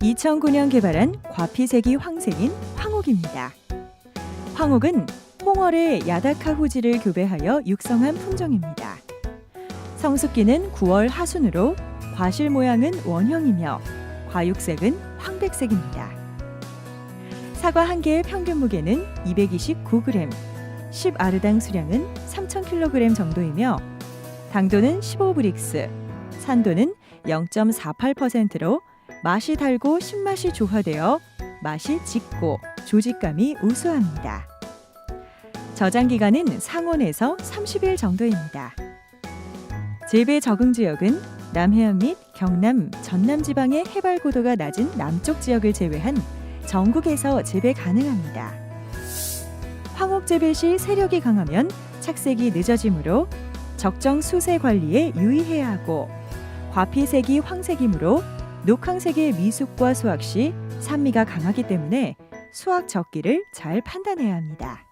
2009년 개발한 과피색이 황색인 황옥입니다. 황옥은 홍월의 야다카 후지를 교배하여 육성한 품종입니다. 성숙기는 9월 하순으로 과실 모양은 원형이며 과육색은 황백색입니다. 사과 한 개의 평균 무게는 229g, 10아르당 수량은 3,000kg 정도이며 당도는 15브릭스, 산도는 0.48%로 맛이 달고 신맛이 조화되어 맛이 짙고 조직감이 우수합니다. 저장 기간은 상온에서 30일 정도입니다. 재배 적응 지역은 남해안 및 경남, 전남 지방의 해발 고도가 낮은 남쪽 지역을 제외한 전국에서 재배 가능합니다. 황옥 재배 시 세력이 강하면 착색이 늦어지므로 적정 수세 관리에 유의해야 하고 과피색이 황색이므로 녹황색의 미숙과 수확 시 산미가 강하기 때문에 수확 적기를 잘 판단해야 합니다.